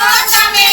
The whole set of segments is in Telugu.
Lord, I'm in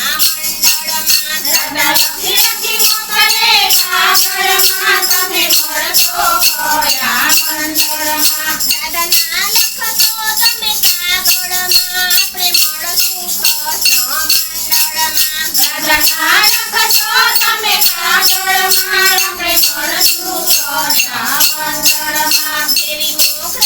Thank you.